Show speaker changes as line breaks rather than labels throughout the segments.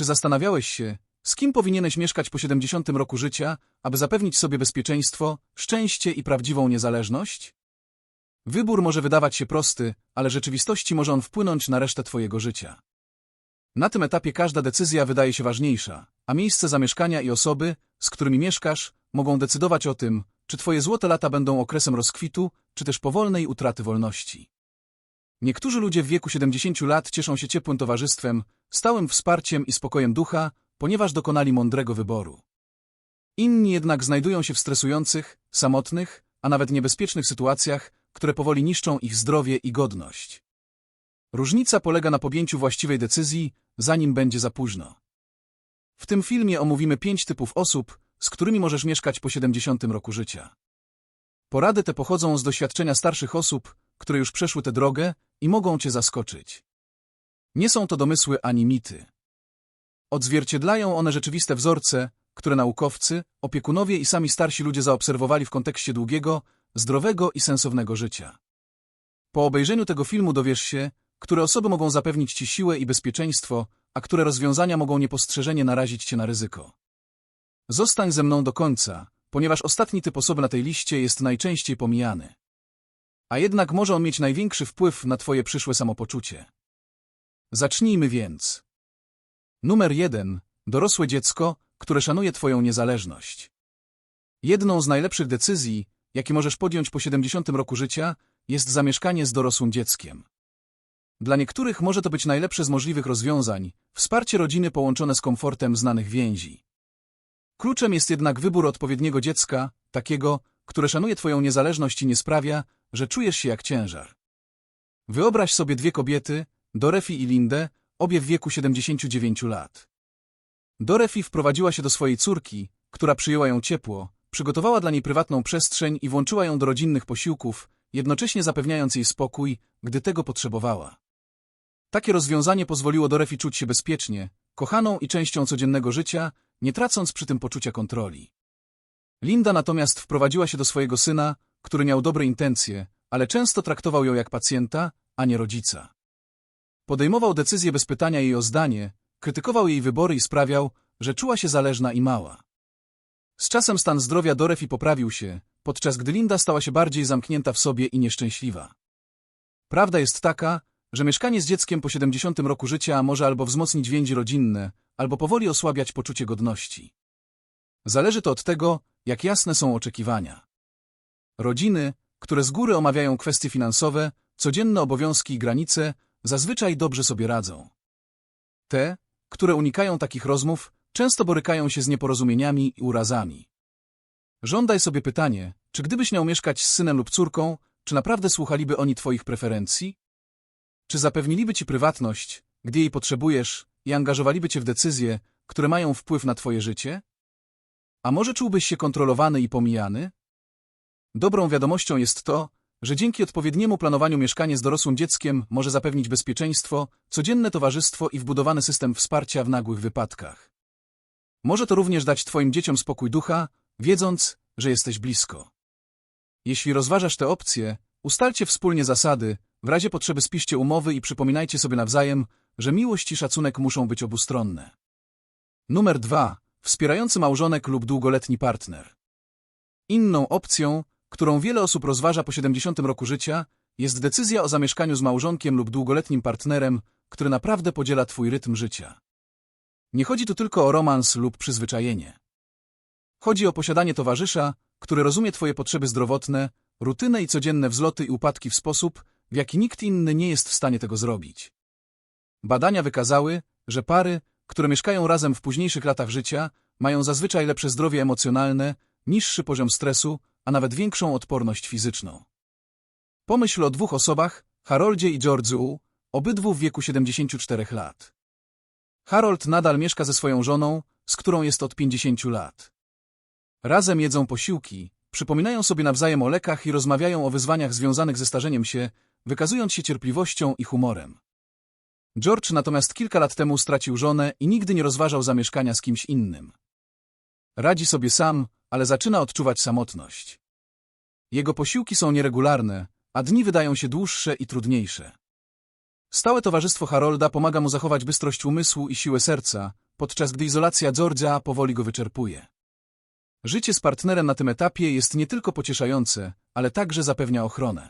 Czy zastanawiałeś się, z kim powinieneś mieszkać po 70 roku życia, aby zapewnić sobie bezpieczeństwo, szczęście i prawdziwą niezależność? Wybór może wydawać się prosty, ale rzeczywistości może on wpłynąć na resztę twojego życia. Na tym etapie każda decyzja wydaje się ważniejsza, a miejsce zamieszkania i osoby, z którymi mieszkasz, mogą decydować o tym, czy twoje złote lata będą okresem rozkwitu, czy też powolnej utraty wolności. Niektórzy ludzie w wieku 70 lat cieszą się ciepłym towarzystwem, stałym wsparciem i spokojem ducha, ponieważ dokonali mądrego wyboru. Inni jednak znajdują się w stresujących, samotnych, a nawet niebezpiecznych sytuacjach, które powoli niszczą ich zdrowie i godność. Różnica polega na podjęciu właściwej decyzji, zanim będzie za późno. W tym filmie omówimy pięć typów osób, z którymi możesz mieszkać po 70 roku życia. Porady te pochodzą z doświadczenia starszych osób, które już przeszły tę drogę i mogą cię zaskoczyć. Nie są to domysły ani mity. Odzwierciedlają one rzeczywiste wzorce, które naukowcy, opiekunowie i sami starsi ludzie zaobserwowali w kontekście długiego, zdrowego i sensownego życia. Po obejrzeniu tego filmu dowiesz się, które osoby mogą zapewnić ci siłę i bezpieczeństwo, a które rozwiązania mogą niepostrzeżenie narazić cię na ryzyko. Zostań ze mną do końca, ponieważ ostatni typ osoby na tej liście jest najczęściej pomijany. A jednak może on mieć największy wpływ na twoje przyszłe samopoczucie. Zacznijmy więc. Numer jeden. Dorosłe dziecko, które szanuje twoją niezależność. Jedną z najlepszych decyzji, jakie możesz podjąć po 70 roku życia, jest zamieszkanie z dorosłym dzieckiem. Dla niektórych może to być najlepsze z możliwych rozwiązań, wsparcie rodziny połączone z komfortem znanych więzi. Kluczem jest jednak wybór odpowiedniego dziecka, takiego, które szanuje Twoją niezależność i nie sprawia, że czujesz się jak ciężar. Wyobraź sobie dwie kobiety, Dorefi i Lindę, obie w wieku 79 lat. Dorefi wprowadziła się do swojej córki, która przyjęła ją ciepło, przygotowała dla niej prywatną przestrzeń i włączyła ją do rodzinnych posiłków, jednocześnie zapewniając jej spokój, gdy tego potrzebowała. Takie rozwiązanie pozwoliło Dorefi czuć się bezpiecznie, kochaną i częścią codziennego życia, nie tracąc przy tym poczucia kontroli. Linda natomiast wprowadziła się do swojego syna, który miał dobre intencje, ale często traktował ją jak pacjenta, a nie rodzica. Podejmował decyzje bez pytania jej o zdanie, krytykował jej wybory i sprawiał, że czuła się zależna i mała. Z czasem stan zdrowia Dorefi poprawił się, podczas gdy Linda stała się bardziej zamknięta w sobie i nieszczęśliwa. Prawda jest taka, że mieszkanie z dzieckiem po 70 roku życia może albo wzmocnić więzi rodzinne, albo powoli osłabiać poczucie godności. Zależy to od tego, jak jasne są oczekiwania. Rodziny, które z góry omawiają kwestie finansowe, codzienne obowiązki i granice, zazwyczaj dobrze sobie radzą. Te, które unikają takich rozmów, często borykają się z nieporozumieniami i urazami. Żądaj sobie pytanie, czy gdybyś miał mieszkać z synem lub córką, czy naprawdę słuchaliby oni twoich preferencji? Czy zapewniliby ci prywatność, gdy jej potrzebujesz, i angażowaliby cię w decyzje, które mają wpływ na twoje życie? A może czułbyś się kontrolowany i pomijany? Dobrą wiadomością jest to, że dzięki odpowiedniemu planowaniu mieszkanie z dorosłym dzieckiem może zapewnić bezpieczeństwo, codzienne towarzystwo i wbudowany system wsparcia w nagłych wypadkach. Może to również dać Twoim dzieciom spokój ducha, wiedząc, że jesteś blisko. Jeśli rozważasz te opcje, ustalcie wspólnie zasady, w razie potrzeby spiszcie umowy i przypominajcie sobie nawzajem, że miłość i szacunek muszą być obustronne. Numer dwa. Wspierający małżonek lub długoletni partner. Inną opcją, którą wiele osób rozważa po 70 roku życia, jest decyzja o zamieszkaniu z małżonkiem lub długoletnim partnerem, który naprawdę podziela Twój rytm życia. Nie chodzi tu tylko o romans lub przyzwyczajenie. Chodzi o posiadanie towarzysza, który rozumie Twoje potrzeby zdrowotne, rutynę i codzienne wzloty i upadki w sposób, w jaki nikt inny nie jest w stanie tego zrobić. Badania wykazały, że pary, które mieszkają razem w późniejszych latach życia, mają zazwyczaj lepsze zdrowie emocjonalne, niższy poziom stresu, a nawet większą odporność fizyczną. Pomyśl o dwóch osobach, Haroldzie i George'u, obydwu w wieku 74 lat. Harold nadal mieszka ze swoją żoną, z którą jest od 50 lat. Razem jedzą posiłki, przypominają sobie nawzajem o lekach i rozmawiają o wyzwaniach związanych ze starzeniem się, wykazując się cierpliwością i humorem. George natomiast kilka lat temu stracił żonę i nigdy nie rozważał zamieszkania z kimś innym. Radzi sobie sam, ale zaczyna odczuwać samotność. Jego posiłki są nieregularne, a dni wydają się dłuższe i trudniejsze. Stałe towarzystwo Harolda pomaga mu zachować bystrość umysłu i siłę serca, podczas gdy izolacja Georgia powoli go wyczerpuje. Życie z partnerem na tym etapie jest nie tylko pocieszające, ale także zapewnia ochronę.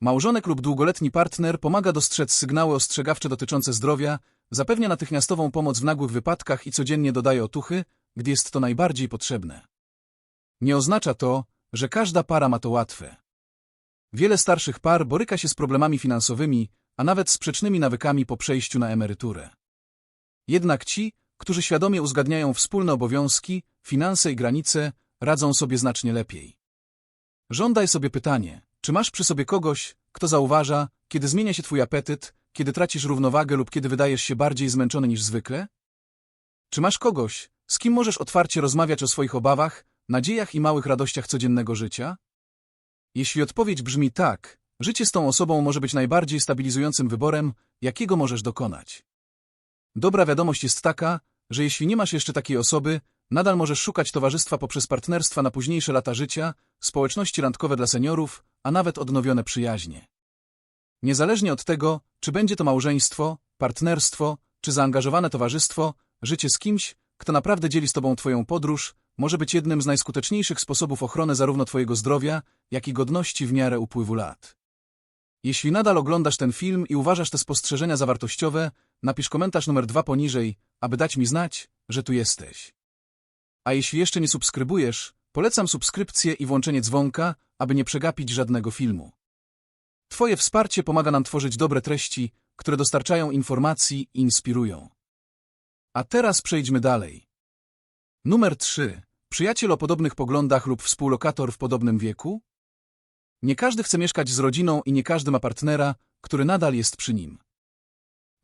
Małżonek lub długoletni partner pomaga dostrzec sygnały ostrzegawcze dotyczące zdrowia, zapewnia natychmiastową pomoc w nagłych wypadkach i codziennie dodaje otuchy, gdy jest to najbardziej potrzebne. Nie oznacza to, że każda para ma to łatwe. Wiele starszych par boryka się z problemami finansowymi, a nawet sprzecznymi nawykami po przejściu na emeryturę. Jednak ci, którzy świadomie uzgadniają wspólne obowiązki, finanse i granice, radzą sobie znacznie lepiej. Żądaj sobie pytanie, czy masz przy sobie kogoś, kto zauważa, kiedy zmienia się twój apetyt, kiedy tracisz równowagę lub kiedy wydajesz się bardziej zmęczony niż zwykle? Czy masz kogoś, z kim możesz otwarcie rozmawiać o swoich obawach, nadziejach i małych radościach codziennego życia? Jeśli odpowiedź brzmi tak, życie z tą osobą może być najbardziej stabilizującym wyborem, jakiego możesz dokonać. Dobra wiadomość jest taka, że jeśli nie masz jeszcze takiej osoby, nadal możesz szukać towarzystwa poprzez partnerstwa na późniejsze lata życia, społeczności randkowe dla seniorów, a nawet odnowione przyjaźnie. Niezależnie od tego, czy będzie to małżeństwo, partnerstwo, czy zaangażowane towarzystwo, życie z kimś, kto naprawdę dzieli z tobą twoją podróż, może być jednym z najskuteczniejszych sposobów ochrony zarówno twojego zdrowia, jak i godności w miarę upływu lat. Jeśli nadal oglądasz ten film i uważasz te spostrzeżenia za wartościowe, napisz komentarz numer dwa poniżej, aby dać mi znać, że tu jesteś. A jeśli jeszcze nie subskrybujesz, polecam subskrypcję i włączenie dzwonka, aby nie przegapić żadnego filmu. Twoje wsparcie pomaga nam tworzyć dobre treści, które dostarczają informacji i inspirują. A teraz przejdźmy dalej. Numer 3. Przyjaciel o podobnych poglądach lub współlokator w podobnym wieku? Nie każdy chce mieszkać z rodziną i nie każdy ma partnera, który nadal jest przy nim.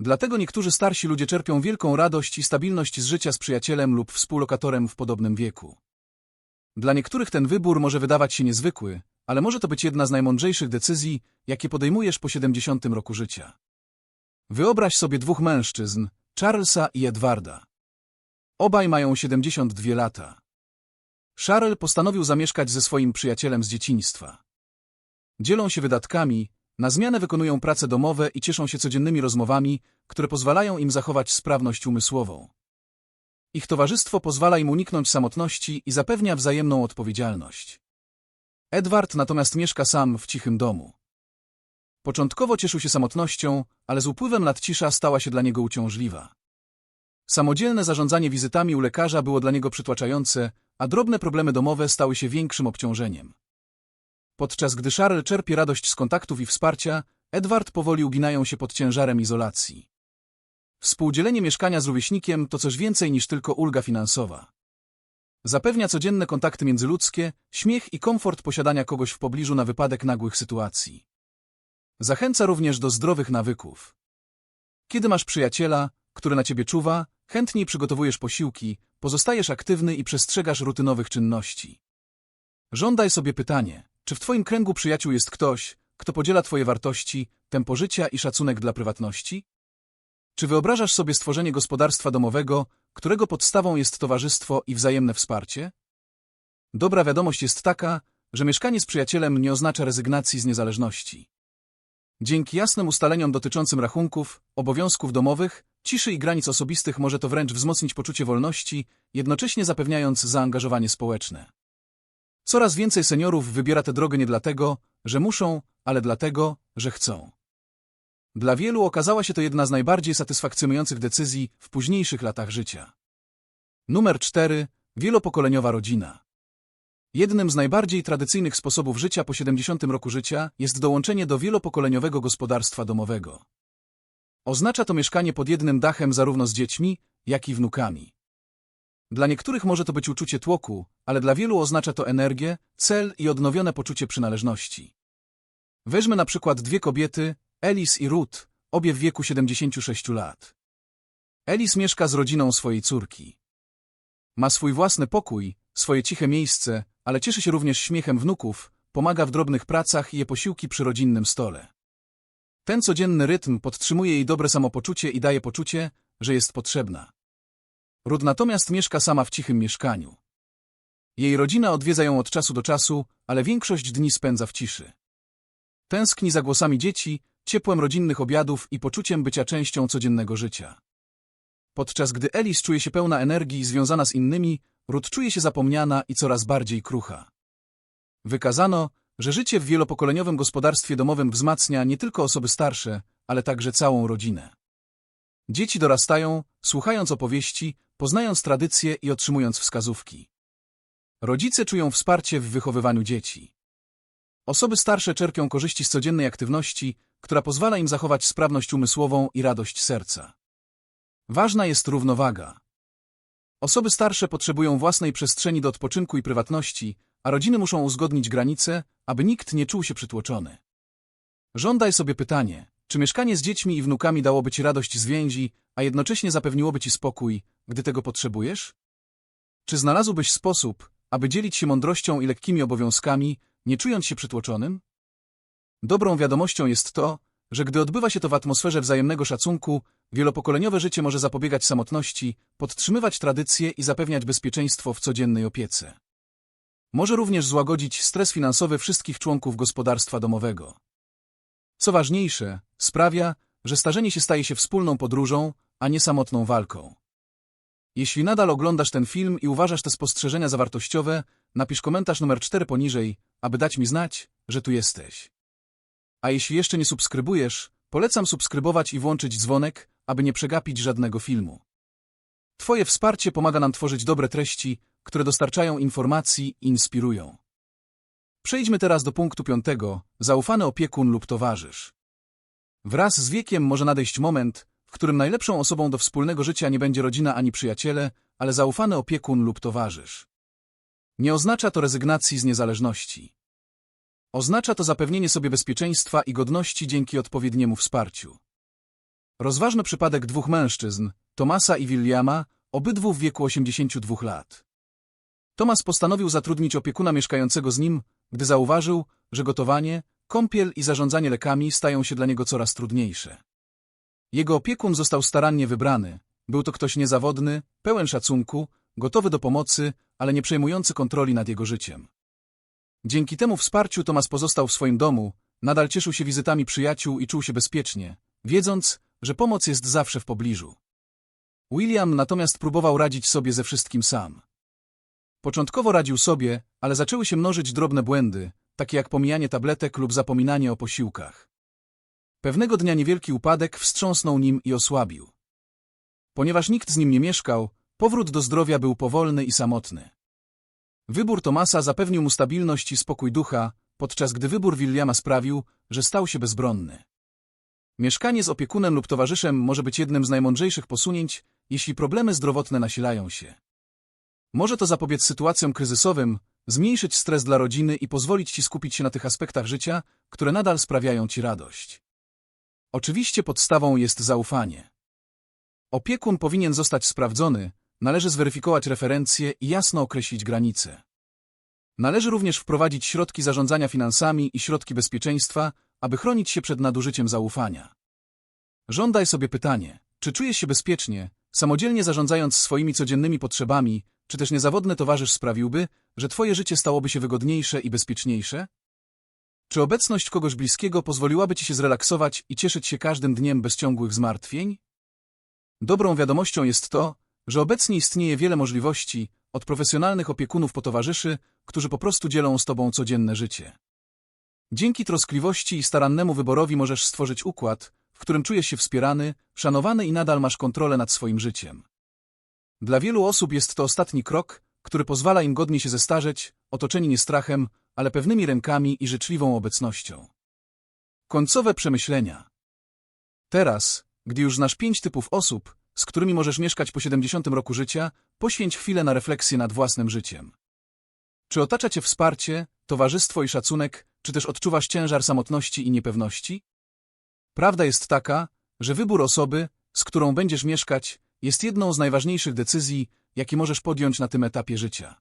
Dlatego niektórzy starsi ludzie czerpią wielką radość i stabilność z życia z przyjacielem lub współlokatorem w podobnym wieku. Dla niektórych ten wybór może wydawać się niezwykły, ale może to być jedna z najmądrzejszych decyzji, jakie podejmujesz po 70 roku życia. Wyobraź sobie dwóch mężczyzn, Charlesa i Edwarda. Obaj mają 72 lata. Charles postanowił zamieszkać ze swoim przyjacielem z dzieciństwa. Dzielą się wydatkami, na zmianę wykonują prace domowe i cieszą się codziennymi rozmowami, które pozwalają im zachować sprawność umysłową. Ich towarzystwo pozwala im uniknąć samotności i zapewnia wzajemną odpowiedzialność. Edward natomiast mieszka sam w cichym domu. Początkowo cieszył się samotnością, ale z upływem lat cisza stała się dla niego uciążliwa. Samodzielne zarządzanie wizytami u lekarza było dla niego przytłaczające, a drobne problemy domowe stały się większym obciążeniem. Podczas gdy Charles czerpie radość z kontaktów i wsparcia, Edward powoli uginają się pod ciężarem izolacji. Współdzielenie mieszkania z rówieśnikiem to coś więcej niż tylko ulga finansowa. Zapewnia codzienne kontakty międzyludzkie, śmiech i komfort posiadania kogoś w pobliżu na wypadek nagłych sytuacji. Zachęca również do zdrowych nawyków. Kiedy masz przyjaciela, który na ciebie czuwa, chętniej przygotowujesz posiłki, pozostajesz aktywny i przestrzegasz rutynowych czynności. Żądaj sobie pytanie, czy w twoim kręgu przyjaciół jest ktoś, kto podziela twoje wartości, tempo życia i szacunek dla prywatności? Czy wyobrażasz sobie stworzenie gospodarstwa domowego, którego podstawą jest towarzystwo i wzajemne wsparcie? Dobra wiadomość jest taka, że mieszkanie z przyjacielem nie oznacza rezygnacji z niezależności. Dzięki jasnym ustaleniom dotyczącym rachunków, obowiązków domowych, ciszy i granic osobistych może to wręcz wzmocnić poczucie wolności, jednocześnie zapewniając zaangażowanie społeczne. Coraz więcej seniorów wybiera tę drogę nie dlatego, że muszą, ale dlatego, że chcą. Dla wielu okazała się to jedna z najbardziej satysfakcjonujących decyzji w późniejszych latach życia. Numer 4. Wielopokoleniowa rodzina. Jednym z najbardziej tradycyjnych sposobów życia po 70 roku życia jest dołączenie do wielopokoleniowego gospodarstwa domowego. Oznacza to mieszkanie pod jednym dachem zarówno z dziećmi, jak i wnukami. Dla niektórych może to być uczucie tłoku, ale dla wielu oznacza to energię, cel i odnowione poczucie przynależności. Weźmy na przykład dwie kobiety, Elis i Ruth, obie w wieku 76 lat. Elis mieszka z rodziną swojej córki. Ma swój własny pokój, swoje ciche miejsce, ale cieszy się również śmiechem wnuków, pomaga w drobnych pracach i je posiłki przy rodzinnym stole. Ten codzienny rytm podtrzymuje jej dobre samopoczucie i daje poczucie, że jest potrzebna. Rud natomiast mieszka sama w cichym mieszkaniu. Jej rodzina odwiedza ją od czasu do czasu, ale większość dni spędza w ciszy. Tęskni za głosami dzieci, ciepłem rodzinnych obiadów i poczuciem bycia częścią codziennego życia. Podczas gdy Elis czuje się pełna energii i związana z innymi, Ruth czuje się zapomniana i coraz bardziej krucha. Wykazano, że życie w wielopokoleniowym gospodarstwie domowym wzmacnia nie tylko osoby starsze, ale także całą rodzinę. Dzieci dorastają, słuchając opowieści, poznając tradycje i otrzymując wskazówki. Rodzice czują wsparcie w wychowywaniu dzieci. Osoby starsze czerpią korzyści z codziennej aktywności, która pozwala im zachować sprawność umysłową i radość serca. Ważna jest równowaga. Osoby starsze potrzebują własnej przestrzeni do odpoczynku i prywatności, a rodziny muszą uzgodnić granice, aby nikt nie czuł się przytłoczony. Żądaj sobie pytanie, czy mieszkanie z dziećmi i wnukami dałoby ci radość z więzi, a jednocześnie zapewniłoby ci spokój, gdy tego potrzebujesz? Czy znalazłbyś sposób, aby dzielić się mądrością i lekkimi obowiązkami, nie czując się przytłoczonym? Dobrą wiadomością jest to, że gdy odbywa się to w atmosferze wzajemnego szacunku, wielopokoleniowe życie może zapobiegać samotności, podtrzymywać tradycje i zapewniać bezpieczeństwo w codziennej opiece. Może również złagodzić stres finansowy wszystkich członków gospodarstwa domowego. Co ważniejsze, sprawia, że starzenie się staje się wspólną podróżą, a nie samotną walką. Jeśli nadal oglądasz ten film i uważasz te spostrzeżenia za wartościowe, napisz komentarz numer 4 poniżej, aby dać mi znać, że tu jesteś. A jeśli jeszcze nie subskrybujesz, polecam subskrybować i włączyć dzwonek, aby nie przegapić żadnego filmu. Twoje wsparcie pomaga nam tworzyć dobre treści, które dostarczają informacji i inspirują. Przejdźmy teraz do punktu piątego, zaufany opiekun lub towarzysz. Wraz z wiekiem może nadejść moment, w którym najlepszą osobą do wspólnego życia nie będzie rodzina ani przyjaciele, ale zaufany opiekun lub towarzysz. Nie oznacza to rezygnacji z niezależności. Oznacza to zapewnienie sobie bezpieczeństwa i godności dzięki odpowiedniemu wsparciu. Rozważmy przypadek dwóch mężczyzn, Tomasa i Williama, obydwu w wieku 82 lat. Tomas postanowił zatrudnić opiekuna mieszkającego z nim, gdy zauważył, że gotowanie, kąpiel i zarządzanie lekami stają się dla niego coraz trudniejsze. Jego opiekun został starannie wybrany. Był to ktoś niezawodny, pełen szacunku, gotowy do pomocy, ale nie przejmujący kontroli nad jego życiem. Dzięki temu wsparciu Tomas pozostał w swoim domu, nadal cieszył się wizytami przyjaciół i czuł się bezpiecznie, wiedząc, że pomoc jest zawsze w pobliżu. William natomiast próbował radzić sobie ze wszystkim sam. Początkowo radził sobie, ale zaczęły się mnożyć drobne błędy, takie jak pomijanie tabletek lub zapominanie o posiłkach. Pewnego dnia niewielki upadek wstrząsnął nim i osłabił. Ponieważ nikt z nim nie mieszkał, powrót do zdrowia był powolny i samotny. Wybór Tomasa zapewnił mu stabilność i spokój ducha, podczas gdy wybór Williama sprawił, że stał się bezbronny. Mieszkanie z opiekunem lub towarzyszem może być jednym z najmądrzejszych posunięć, jeśli problemy zdrowotne nasilają się. Może to zapobiec sytuacjom kryzysowym, zmniejszyć stres dla rodziny i pozwolić ci skupić się na tych aspektach życia, które nadal sprawiają ci radość. Oczywiście podstawą jest zaufanie. Opiekun powinien zostać sprawdzony, należy zweryfikować referencje i jasno określić granice. Należy również wprowadzić środki zarządzania finansami i środki bezpieczeństwa, aby chronić się przed nadużyciem zaufania. Żądaj sobie pytanie, czy czujesz się bezpiecznie, samodzielnie zarządzając swoimi codziennymi potrzebami, czy też niezawodny towarzysz sprawiłby, że twoje życie stałoby się wygodniejsze i bezpieczniejsze? Czy obecność kogoś bliskiego pozwoliłaby ci się zrelaksować i cieszyć się każdym dniem bez ciągłych zmartwień? Dobrą wiadomością jest to, że obecnie istnieje wiele możliwości, od profesjonalnych opiekunów po towarzyszy, którzy po prostu dzielą z tobą codzienne życie. Dzięki troskliwości i starannemu wyborowi możesz stworzyć układ, w którym czujesz się wspierany, szanowany i nadal masz kontrolę nad swoim życiem. Dla wielu osób jest to ostatni krok, który pozwala im godnie się zestarzeć, otoczeni nie strachem, ale pewnymi rękami i życzliwą obecnością. Końcowe przemyślenia. Teraz, gdy już znasz pięć typów osób, z którymi możesz mieszkać po 70 roku życia, poświęć chwilę na refleksję nad własnym życiem. Czy otacza cię wsparcie, towarzystwo i szacunek, czy też odczuwasz ciężar samotności i niepewności? Prawda jest taka, że wybór osoby, z którą będziesz mieszkać, jest jedną z najważniejszych decyzji, jakie możesz podjąć na tym etapie życia.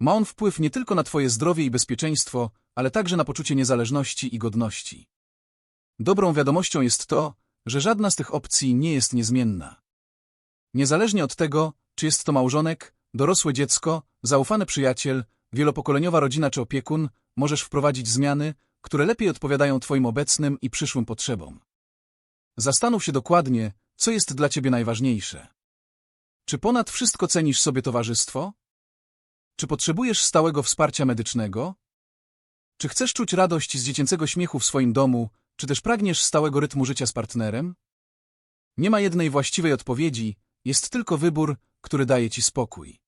Ma on wpływ nie tylko na Twoje zdrowie i bezpieczeństwo, ale także na poczucie niezależności i godności. Dobrą wiadomością jest to, że żadna z tych opcji nie jest niezmienna. Niezależnie od tego, czy jest to małżonek, dorosłe dziecko, zaufany przyjaciel, wielopokoleniowa rodzina czy opiekun, możesz wprowadzić zmiany, które lepiej odpowiadają Twoim obecnym i przyszłym potrzebom. Zastanów się dokładnie, co jest dla Ciebie najważniejsze. Czy ponad wszystko cenisz sobie towarzystwo? Czy potrzebujesz stałego wsparcia medycznego? Czy chcesz czuć radość z dziecięcego śmiechu w swoim domu, czy też pragniesz stałego rytmu życia z partnerem? Nie ma jednej właściwej odpowiedzi, jest tylko wybór, który daje ci spokój.